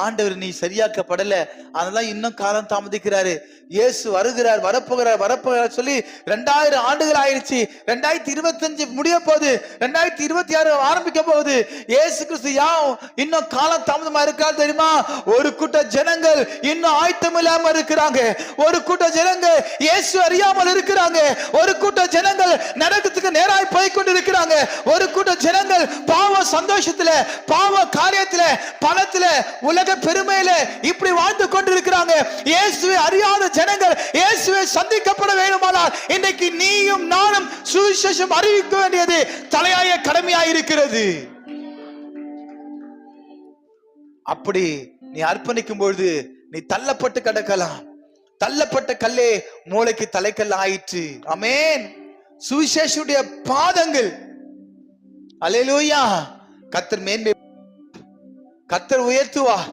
ஆண்டவர் நீ சரியாக்கப்படல. அதெல்லாம் இன்னும் காலம் தாமதிக்கிறாரு. இயேசு வருகிறார் வரப்போகிறார் வரப்போகிறார் சொல்லி ரெண்டாயிரம் ஆண்டுகள் ஆயிடுச்சு. ரெண்டாயிரத்தி இருபத்தஞ்சு முடிய போகுது. ரெண்டாயிரத்தி இருபத்தி ஆறு ஆரம்பிக்க போகுது. இயேசு கிறிஸ்து யாவும் இன்னும் காலம் தாமதமா இருக்காரு தெரியுமா? ஒரு கூட்ட ஜனங்கள் இன்னும் ஆயத்தம் இல்லாம இருக்கிறாங்க. ஒரு கூட்ட ஜனங்கள் இயேசு அறியாமல் இருக்கிறாங்க. ஒரு கூட்ட ஜனங்கள் நரகத்துக்கு நேராய் போய் கொண்டிருக்கிறாங்க ஒரு கூட்ட ஜனங்கள் பாவ சந்தோஷத்துல பாவ காரியத்துல பணத்துல உலக பெருமையில இப்படி வாழ்ந்து கொண்டிருக்கிறாங்க. இயேசுவை அறியாத ஜனங்கள் இயேசுவை சந்திக்கப்பட வேண்டுமானால் இன்னைக்கு நீயும் நானும் சுவிசேஷம் அறிவிக்க வேண்டியது தலையாய கடமையாய் இருக்கிறது. அப்படி நீ அர்ப்பணிக்கும் பொழுது நீ தள்ளப்பட்டு கிடக்கலாம். தள்ளப்பட்ட கல்லே மூளைக்கு தலைக்கல் ஆயிற்று அமேன் சுவிசேஷுடைய பாதங்கள். அலையிலூயா கத்தர் மேன்மை கத்தர் உயர்த்துவா